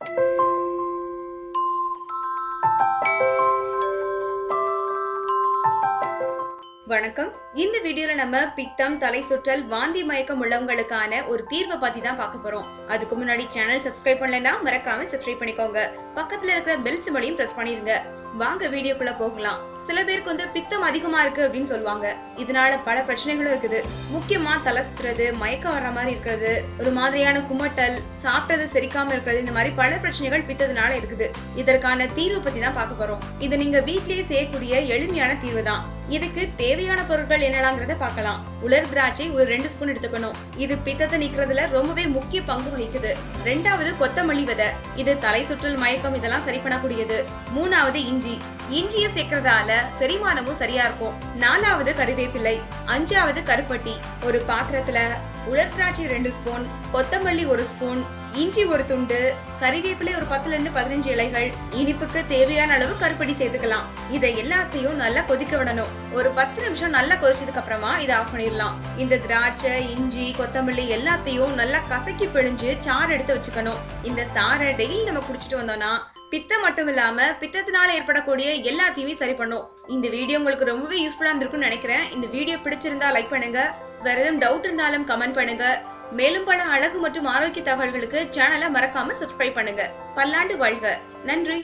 வணக்கம். இந்த வீடியோல நம்ம பித்தம் தலை சுற்றல் வாந்தி மயக்கம் உள்ளவங்களுக்கான ஒரு தீர்வை பத்தி தான் பார்க்க போறோம். அதுக்கு முன்னாடி சேனல் சப்ஸ்கிரைப் பண்ணலன்னா மறக்காம சப்ஸ்கிரைப் பண்ணிக்கோங்க. பக்கத்துல இருக்கிற பெல் சிம்பளையும் பிரஸ் பண்ணிருங்க. வாங்க வீடியோக்குள்ள போகலாம். சில பேருக்கு வந்து பித்தம் அதிகமா இருக்கு அப்படின்னு சொல்லுவாங்க. இதனால பல பிரச்சனைகளும் இருக்குது. முக்கியமா தலை சுத்துறது மயக்கம் வர்ற மாதிரி இருக்கிறது ஒரு மாதிரியான குமட்டல் சாப்பிட்டது செரிக்காம இருக்கிறது இந்த மாதிரி பல பிரச்சனைகள் பித்தத்தினால இருக்குது. இதற்கான தீர்வு பத்தி தான் பார்க்க போறோம். இது நீங்க வீட்லயே செய்யக்கூடிய எளிமையான தீர்வு தான். இதுக்கு தேவையான பொருட்கள் என்னலாங்கிறத பார்க்கலாம். உலர் திராட்சை ஒரு ரெண்டு ஸ்பூன் எடுத்துக்கணும். இது பித்தத்தை நீக்கிறதுல ரொம்பவே முக்கிய பங்கு வகிக்குது. ரெண்டாவது கொத்தமல்லி விதை. இது தலை சுற்றல் மயக்கம் இதெல்லாம் சரி பண்ணக்கூடியது. மூணாவது இஞ்சி. இஞ்சியை சேர்க்கறதால செரிமானமும் சரியா இருக்கும். நாலாவது கருவேப்பிலை. அஞ்சாவது கருப்பட்டி. ஒரு பாத்திரத்துல உலர் திராட்சை ரெண்டு ஸ்பூன் கொத்தமல்லி ஒரு ஸ்பூன் இஞ்சி ஒரு துண்டு கறிவேப்பிலை ஒரு பத்துல இருந்து பதினஞ்சு இலைகள் இனிப்புக்கு தேவையான அளவு கருப்படி சேர்த்துக்கலாம். இதை எல்லாத்தையும் நல்லா கொதிக்க விடணும். ஒரு பத்து நிமிஷம் நல்லா கொதிச்சதுக்கு அப்புறமா இதை ஆஃப் பண்ணிடலாம். இந்த திராட்சை இஞ்சி கொத்தமல்லி எல்லாத்தையும் நல்லா கசக்கி பிழிஞ்சு சாறு எடுத்து வச்சுக்கணும். இந்த சாறை டெய்லி நம்ம குடிச்சிட்டு வந்தோம்னா பித்தம் மட்டும் இல்லாம பித்தத்தினால ஏற்படக்கூடிய எல்லாத்தையுமே சரி பண்ணும். இந்த வீடியோ உங்களுக்கு ரொம்பவே யூஸ்ஃபுல்லா இருந்திருக்கும்னு நினைக்கிறேன். இந்த வீடியோ பிடிச்சிருந்தா லைக் பண்ணுங்க. வேற எதுவும் டவுட் இருந்தாலும் கமெண்ட் பண்ணுங்க. மேலும் பல அழகு மற்றும் ஆரோக்கிய தகவல்களுக்கு சேனலை மறக்காம சப்ஸ்கிரைப் பண்ணுங்க. பல்லாண்டு வாழ்க. நன்றி.